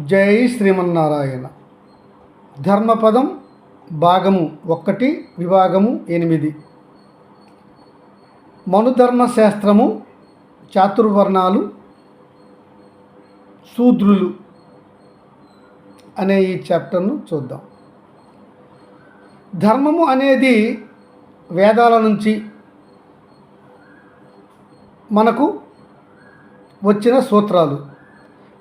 జై శ్రీమన్నారాయణ. ధర్మపదం భాగము ఒక్కటి విభాగము ఎనిమిది. మనుధర్మశాస్త్రము చాతుర్వర్ణాలు శూద్రులు అనే ఈ చాప్టర్ను చూద్దాం. ధర్మము అనేది వేదాల నుంచి మనకు వచ్చిన సూత్రాలు.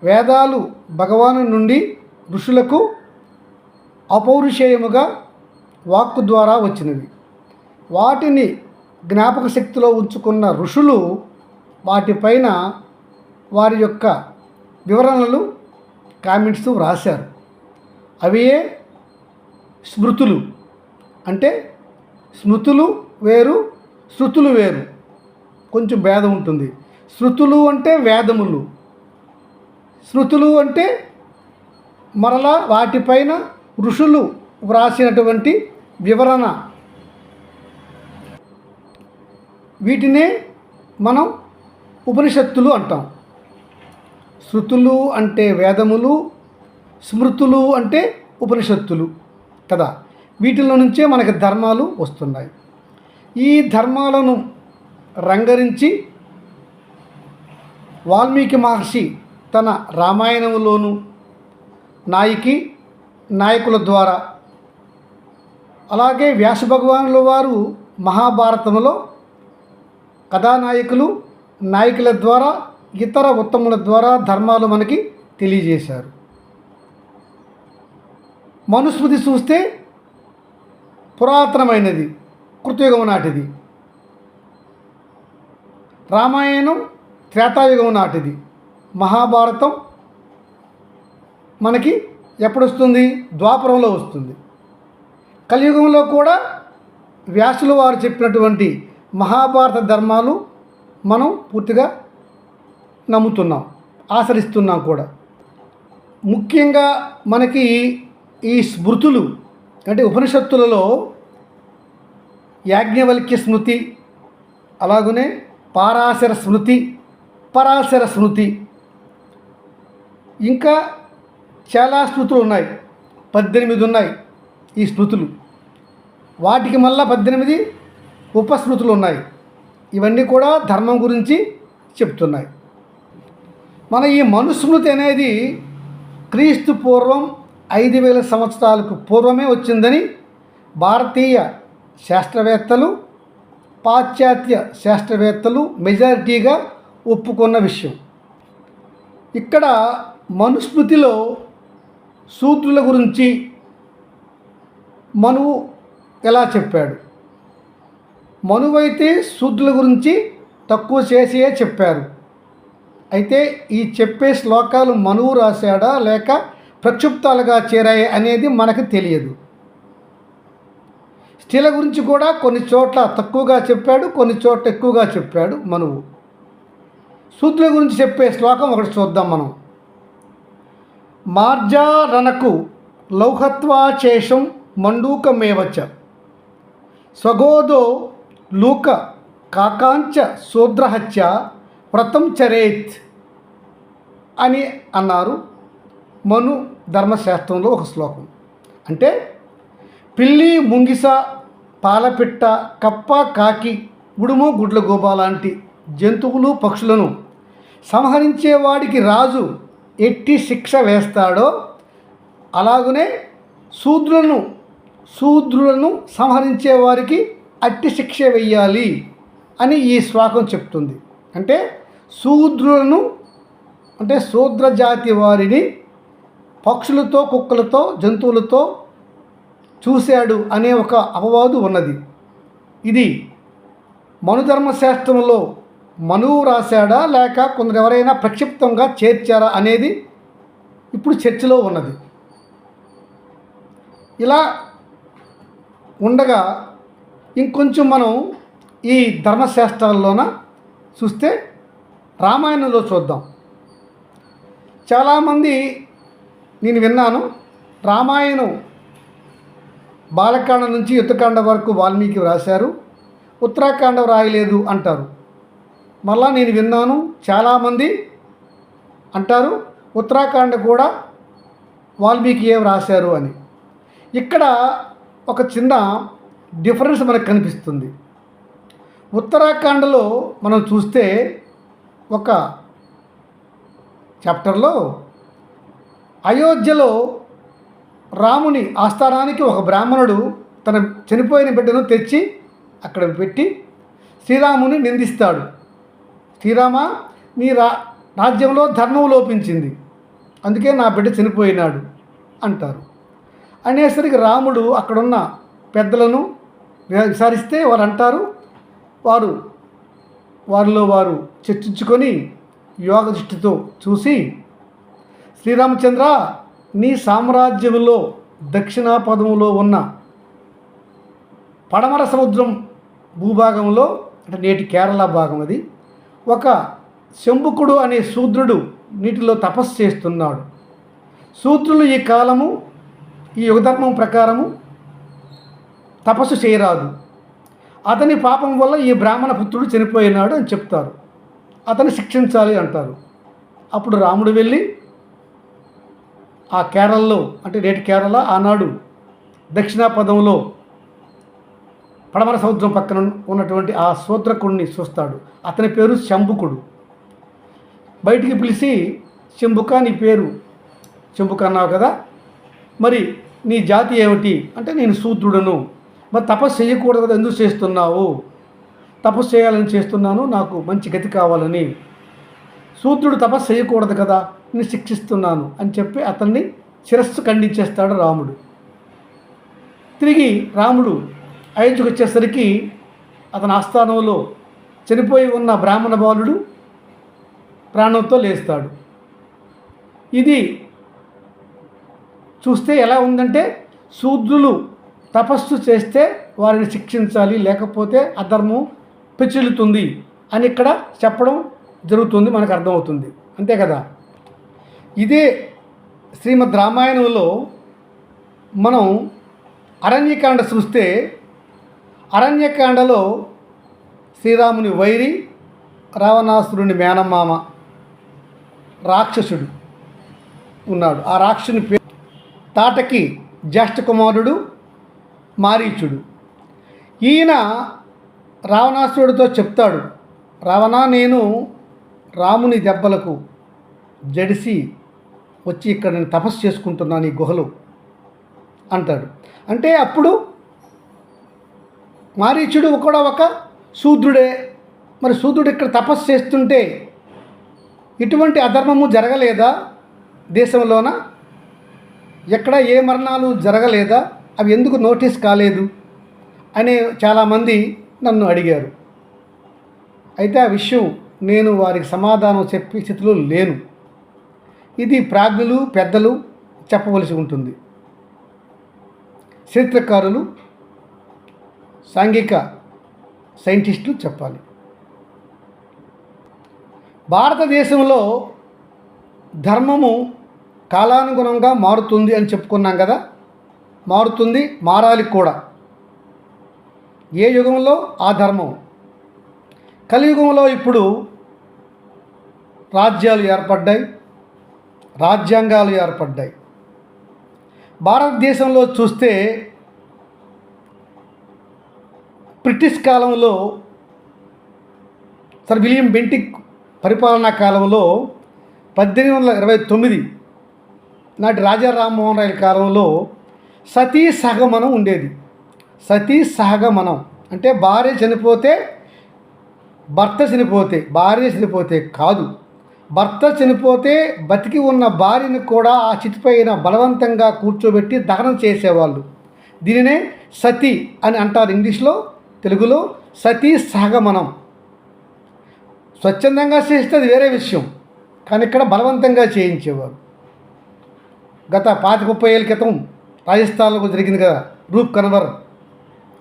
వేదాలు భగవాను నుండి ఋషులకు అపౌరుషేయముగా వాక్కు ద్వారా వచ్చినవి. వాటిని జ్ఞాపక శక్తిలో ఉంచుకున్న ఋషులు వాటిపైన వారి యొక్క వివరణలు కామెంట్స్ వ్రాశారు. అవియే స్మృతులు. అంటే స్మృతులు వేరు శృతులు వేరు. కొంచెం భేదం ఉంటుంది. శృతులు అంటే వేదములు. శృతులు అంటే మరలా వాటిపైన ఋషులు వ్రాసినటువంటి వివరణ. వీటినే మనం ఉపనిషత్తులు అంటాం. శృతులు అంటే వేదములు స్మృతులు అంటే ఉపనిషత్తులు కదా. వీటిలో నుంచే మనకి ధర్మాలు వస్తున్నాయి. ఈ ధర్మాలను రంగరించి వాల్మీకి మహర్షి తన రామాయణంలోను నాయకి నాయకుల ద్వారా. అలాగే వ్యాస భగవానుల వారు మహాభారతంలో కథానాయకులు నాయకుల ద్వారా ఇతర ఉత్తముల ద్వారా ధర్మాలు మనకి తెలియజేశారు. మనుస్మృతి చూస్తే పురాతనమైనది కృతయుగం నాటిది. రామాయణం త్రేతాయుగం నాటిది. మహాభారతం మనకి ఎప్పుడు వస్తుంది ద్వాపరంలో వస్తుంది. కలియుగంలో కూడా వ్యాసులు వారు చెప్పినటువంటి మహాభారత ధర్మాలు మనం పూర్తిగా నమ్ముతున్నాం ఆచరిస్తున్నాం కూడా. ముఖ్యంగా మనకి ఈ స్మృతులు అంటే ఉపనిషత్తులలో యాజ్ఞవల్క్య స్మృతి అలాగనే పారాశర స్మృతి పరాశర స్మృతి ఇంకా చాలా స్మృతులు ఉన్నాయి. పద్దెనిమిది ఉన్నాయి ఈ స్మృతులు. వాటికి మళ్ళా పద్దెనిమిది ఉపస్మృతులు ఉన్నాయి. ఇవన్నీ కూడా ధర్మం గురించి చెప్తున్నాయి. మన ఈ మనుస్మృతి అనేది క్రీస్తు పూర్వం ఐదు వేల సంవత్సరాలకు పూర్వమే వచ్చిందని భారతీయ శాస్త్రవేత్తలు పాశ్చాత్య శాస్త్రవేత్తలు మెజారిటీగా ఒప్పుకున్న విషయం. ఇక్కడ మనుస్మృతిలో శూద్రుల గురించి మనువు ఎలా చెప్పాడు? మనువైతే శూద్రుల గురించి తక్కువ చేసే చెప్పారు. అయితే ఈ చెప్పే శ్లోకాలు మనువు రాశాడా లేక ప్రక్షుప్తాలుగా చేరాయి అనేది మనకు తెలియదు. స్త్రీల గురించి కూడా కొన్ని చోట్ల తక్కువగా చెప్పాడు కొన్ని చోట్ల ఎక్కువగా చెప్పాడు మనువు. శూద్రుల గురించి చెప్పే శ్లోకం ఒకటి చూద్దాం మనం. మార్జారణకు లౌహత్వాచేషం మండూకమేవచ. స్వగోదో లూక కాకాంచ శూద్రహత్య వ్రతం చరేత్ అని అన్నారు మను ధర్మశాస్త్రంలో ఒక శ్లోకం. అంటే పిల్లి ముంగిస పాలపిట్ట కప్ప కాకి ఉడుము గుడ్లగూబ లాంటి జంతువులు పక్షులను సంహరించేవాడికి రాజు ఎట్టి శిక్ష వేస్తాడో అలాగనే శూద్రులను శూద్రులను సంహరించే వారికి అట్టి శిక్ష వెయ్యాలి అని ఈ శ్లోకం చెప్తుంది. అంటే శూద్రులను అంటే శూద్ర జాతి వారిని పక్షులతో కుక్కలతో జంతువులతో చూశాడు అనే ఒక అపవాదు ఉన్నది. ఇది మనుధర్మశాస్త్రంలో మనువు రాశాడా లేక కొందరు ఎవరైనా ప్రక్షిప్తంగా చేర్చారా అనేది ఇప్పుడు చర్చలో ఉన్నది. ఇలా ఉండగా ఇంకొంచెం మనం ఈ ధర్మశాస్త్రాల్లోన చూస్తే రామాయణంలో చూద్దాం. చాలామంది నేను విన్నాను రామాయణం బాలకాండ నుంచి యుద్ధకాండ వరకు వాల్మీకి వ్రాశారు ఉత్తరాఖండ వ్రాయలేదు అంటారు. మళ్ళా నేను విన్నాను. చాలామంది అంటారు ఉత్తరాఖండ్ కూడా వాల్మీకి ఏం రాశారు? అని. ఇక్కడ ఒక చిన్న డిఫరెన్స్ మనకు కనిపిస్తుంది. ఉత్తరాఖండ్లో మనం చూస్తే ఒక చాప్టర్లో అయోధ్యలో రాముని ఆస్థానానికి ఒక బ్రాహ్మణుడు తన చనిపోయిన బిడ్డను తెచ్చి అక్కడ పెట్టి శ్రీరాముని నిందిస్తాడు. శ్రీరామ నీ రా రాజ్యంలో ధర్మం లోపించింది. అందుకే నా బిడ్డ చనిపోయినాడు అంటారు. అనేసరికి రాముడు అక్కడున్న పెద్దలను విచారిస్తే వారు అంటారు వారు వారిలో వారు చర్చించుకొని యోగ దృష్టితో చూసి శ్రీరామచంద్ర నీ సామ్రాజ్యంలో దక్షిణాపదములో ఉన్న పడమర సముద్రం భూభాగంలో అంటే నేటి కేరళ భాగం అది ఒక శంభుకుడు అనే శూద్రుడు నీటిలో తపస్సు చేస్తున్నాడు. శూద్రులు ఈ కాలము ఈ యుగధర్మం ప్రకారము తపస్సు చేయరాదు. అతని పాపం వల్ల ఈ బ్రాహ్మణ పుత్రుడు చనిపోయినాడు అని చెప్తారు. అతను శిక్షించాలి అంటారు. అప్పుడు రాముడు వెళ్ళి ఆ కేరళలో అంటే నేటి కేరళ ఆనాడు దక్షిణాపదంలో పడమర సముద్రం పక్కన ఉన్నటువంటి ఆ శూద్రకుడిని చూస్తాడు. అతని పేరు శంభుకుడు. బయటికి పిలిచి శంభుక నీ పేరు? శంభుక అన్నావు కదా. మరి నీ జాతి ఏమిటి? అంటే నేను శూద్రుడను. మరి తపస్సు చేయకూడదు కదా ఎందుకు చేస్తున్నావు? తపస్సు చేయాలని చేస్తున్నాను నాకు మంచి గతి కావాలని. శూద్రుడు తపస్సు చేయకూడదు కదా నేను శిక్షిస్తున్నాను. అని చెప్పి అతన్ని శిరస్సు ఖండించేస్తాడు రాముడు. తిరిగి రాముడు అయోధ్యకు వచ్చేసరికి అతని ఆస్థానంలో చనిపోయి ఉన్న బ్రాహ్మణ బాలుడు ప్రాణంతో లేస్తాడు. ఇది చూస్తే ఎలా ఉందంటే శూద్రులు తపస్సు చేస్తే వారిని శిక్షించాలి లేకపోతే అధర్మం పెచ్చిల్లుతుంది అని ఇక్కడ చెప్పడం జరుగుతుంది మనకు అర్థమవుతుంది. అంతే కదా? ఇదే శ్రీమద్ రామాయణంలో మనం అరణ్యకాండ చూస్తే అరణ్యకాండలో శ్రీరాముని వైరి రావణాసురుని మేనమామ రాక్షసుడు ఉన్నాడు. ఆ రాక్షసుని పేరు తాటకి జ్యేష్ఠ కుమారుడు మారీచుడు. ఈయన రావణాసురుడితో చెప్తాడు రావణ నేను రాముని దెబ్బలకు జడిసి వచ్చి ఇక్కడ నేను తపస్సు చేసుకుంటున్నాను ఈ గుహలో అంటాడు. అంటే అప్పుడు మారీచుడు కూడా ఒక శూద్రుడే. మరి శూద్రుడు ఇక్కడ తపస్సు చేస్తుంటే ఇటువంటి అధర్మము జరగలేదా దేశంలోన? ఎక్కడ ఏ మరణాలు జరగలేదా? అవి ఎందుకు నోటీస్ కాలేదు? అనే చాలామంది నన్ను అడిగారు. అయితే ఆ విషయం నేను వారికి సమాధానం చెప్పే స్థితిలో లేను. ఇది ప్రాజ్ఞులు పెద్దలు చెప్పవలసి ఉంటుంది. చరిత్రకారులు సాంఘిక సైంటిస్టులు చెప్పాలి. భారతదేశంలో ధర్మము కాలానుగుణంగా మారుతుంది అని చెప్పుకున్నాం కదా? మారుతుంది మారాలి కూడా. ఏ యుగంలో? ఆ ధర్మం. కలియుగంలో ఇప్పుడు రాజ్యాలు ఏర్పడ్డాయి రాజ్యాంగాలు ఏర్పడ్డాయి. భారతదేశంలో చూస్తే బ్రిటిష్ కాలంలో సర్ విలియం బెంటిక్ పరిపాలనా కాలంలో పద్దెనిమిది వందల ఇరవై తొమ్మిది నాటి రాజా రామ్మోహన్ రాయల కాలంలో సతీ సహగమనం ఉండేది. సతీ సహగమనం అంటే భార్య చనిపోతే భర్త చనిపోతే భార్య చనిపోతే కాదు. భర్త చనిపోతే బతికి ఉన్న భార్యను కూడా ఆ చితిపైన బలవంతంగా కూర్చోబెట్టి దహనం చేసేవాళ్ళు. దీనినే సతి అని అంటారు ఇంగ్లీష్లో. తెలుగులో సతీ సహగమనం స్వచ్ఛందంగా చేస్తే అది వేరే విషయం కానీ ఇక్కడ బలవంతంగా చేయించేవారు. గత పాతి ముప్పై ఏళ్ళ క్రితం రాజస్థాన్లో జరిగింది కదా రూప్ కన్వర్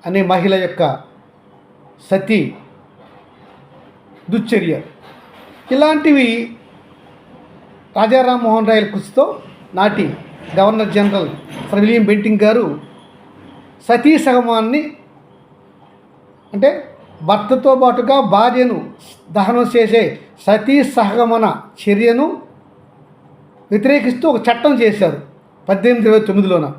అనే మహిళ యొక్క సతీ దుశ్చర్య. ఇలాంటివి రాజారాం మోహన్ రాయల కృషితో నాటి governor general sir William Bentinck గారు సతీ సగమాన్ని అంటే భర్తతో పాటుగా భార్యను దహనం చేసే సతీ సహగమన చర్యను వ్యతిరేకిస్తూ ఒక చట్టం చేశారు పద్దెనిమిది ఇరవై తొమ్మిదిలోన.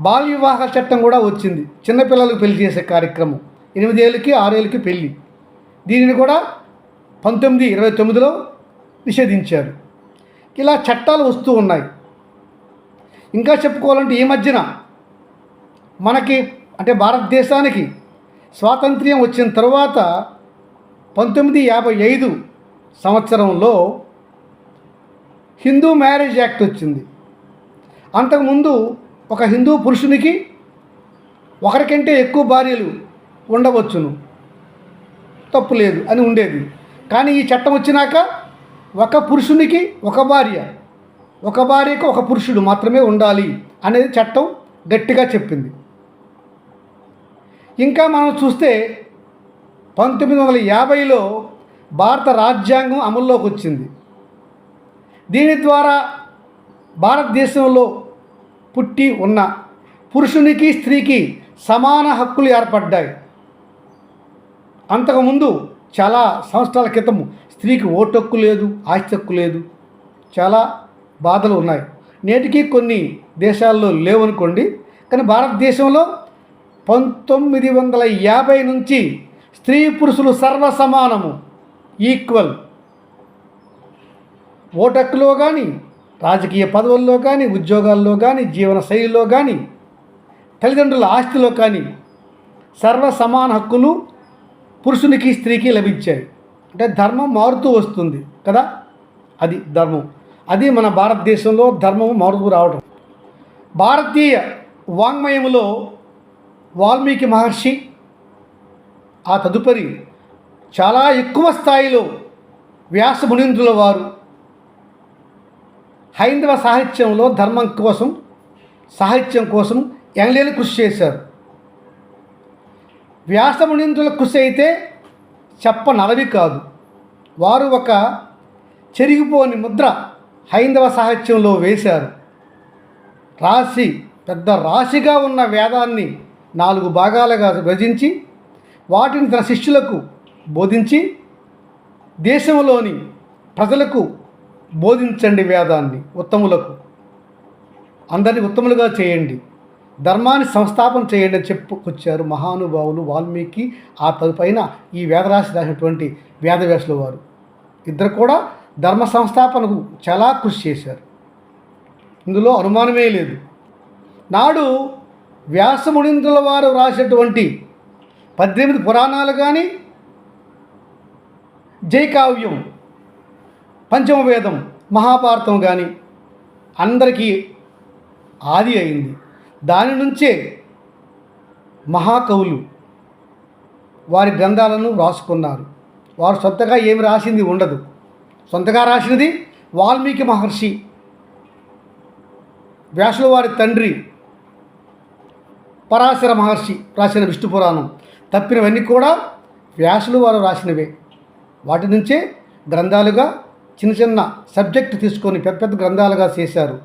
బాల్య వివాహ చట్టం కూడా వచ్చింది. చిన్నపిల్లలకు పెళ్ళి చేసే కార్యక్రమం. ఎనిమిదేళ్ళకి ఆరేళ్ళకి పెళ్ళి దీనిని కూడా పంతొమ్మిది ఇరవై తొమ్మిదిలో నిషేధించారు. ఇలా చట్టాలు వస్తూ ఉన్నాయి. ఇంకా చెప్పుకోవాలంటే ఈ మధ్యన మనకి అంటే భారతదేశానికి స్వాతంత్ర్యం వచ్చిన తర్వాత పంతొమ్మిది యాభై ఐదు సంవత్సరంలో హిందూ మ్యారేజ్ యాక్ట్ వచ్చింది. అంతకుముందు ఒక హిందూ పురుషునికి ఒకరికంటే ఎక్కువ భార్యలు ఉండవచ్చును. తప్పు లేదు అని ఉండేది. కానీ ఈ చట్టం వచ్చినాక ఒక పురుషునికి ఒక భార్య ఒక భార్యకు ఒక పురుషుడు మాత్రమే ఉండాలి అనేది చట్టం గట్టిగా చెప్పింది. ఇంకా మనం చూస్తే పంతొమ్మిది వందల యాభైలో భారత రాజ్యాంగం అమల్లోకి వచ్చింది. దీని ద్వారా భారతదేశంలో పుట్టి ఉన్న పురుషునికి స్త్రీకి సమాన హక్కులు ఏర్పడ్డాయి. అంతకుముందు చాలా సంవత్సరాల క్రితం స్త్రీకి ఓటు హక్కు లేదు ఆస్తి హక్కు లేదు. చాలా బాధలు ఉన్నాయి. నేటికి కొన్ని దేశాల్లో లేవనుకోండి కానీ భారతదేశంలో పంతొమ్మిది వందల యాభై నుంచి స్త్రీ పురుషులు సర్వసమానము ఈక్వల్. ఓటక్కులో కానీ రాజకీయ పదవుల్లో కానీ ఉద్యోగాల్లో కానీ జీవన శైలిలో కానీ తల్లిదండ్రుల ఆస్తిలో కానీ సర్వ సమాన హక్కులు పురుషునికి స్త్రీకి లభించాయి. అంటే ధర్మం మారుతూ వస్తుంది కదా? అది ధర్మం. అది మన భారతదేశంలో ధర్మం మారుతూ రావడం భారతీయ వాంగ్మయములో వాల్మీకి మహర్షి ఆ తదుపరి చాలా ఎక్కువ స్థాయిలో వ్యాస మునీంద్రుల వారు హైందవ సాహిత్యంలో ధర్మం కోసం సాహిత్యం కోసం ఎనలేని కృషి చేశారు. వ్యాసమునీంద్రుల కృషి అయితే చెప్పనలవి కాదు. వారు ఒక చెరిగిపోని ముద్ర హైందవ సాహిత్యంలో వేశారు. రాశి పెద్ద రాశిగా ఉన్న వేదాన్ని నాలుగు భాగాలుగా విభజించి వాటిని తన శిష్యులకు బోధించి దేశంలోని ప్రజలకు బోధించండి వేదాన్ని ఉత్తములకు. అందరినీ ఉత్తములుగా చేయండి. ధర్మాన్ని సంస్థాపన చేయండి అని చెప్పుకొచ్చారు మహానుభావులు వాల్మీకి. ఆ తదుపైన ఈ వేదరాశి రాసినటువంటి వేదవ్యాసుల వారు. ఇద్దరు కూడా ధర్మ సంస్థాపనకు చాలా కృషి చేశారు. ఇందులో అనుమానమే లేదు. నాడు వ్యాసమునింద్రుల వారు రాసినటువంటి పద్దెనిమిది పురాణాలు కానీ జైకావ్యం పంచమ వేదం మహాభారతం కానీ అందరికీ ఆది అయింది. దాని నుంచే మహాకవులు వారి గ్రంథాలను రాసుకున్నారు వారు సొంతగా ఏమి రాసింది ఉండదు. సొంతగా రాసినది వాల్మీకి మహర్షి వ్యాసుల వారి తండ్రి పరాశర మహర్షి రాసిన విష్ణు పురాణం. తప్పినవన్నీ కూడా వ్యాసులు వారు రాసినవే. వాటి నుంచే గ్రంథాలుగా చిన్న చిన్న సబ్జెక్ట్ తీసుకొని పెద్ద పెద్ద గ్రంథాలుగా చేశారు.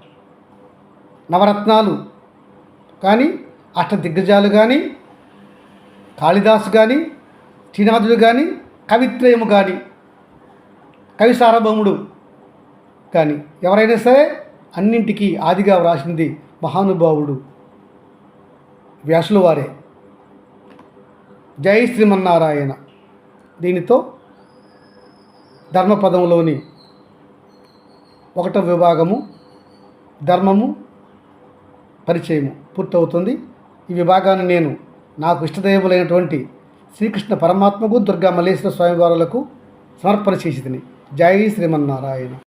నవరత్నాలు కానీ అష్ట దిగ్గజాలు కానీ కాళిదాసు కానీ శ్రీనాథుడు కానీ కవిత్రయము కానీ కవి సార్వభౌముడు కానీ ఎవరైనా సరే అన్నింటికీ ఆదిగా వ్రాసింది మహానుభావుడు. వ్యాసుల వారే. జై శ్రీమన్నారాయణ. దీనితో ధర్మపదంలోని ఒకటో విభాగము ధర్మము పరిచయము పూర్తవుతుంది. ఈ విభాగాన్ని నేను నాకు ఇష్టదైవములైనటువంటి శ్రీకృష్ణ పరమాత్మకు దుర్గా మల్లేశ్వర స్వామివారులకు సమర్పణ చేసి జై శ్రీమన్నారాయణ.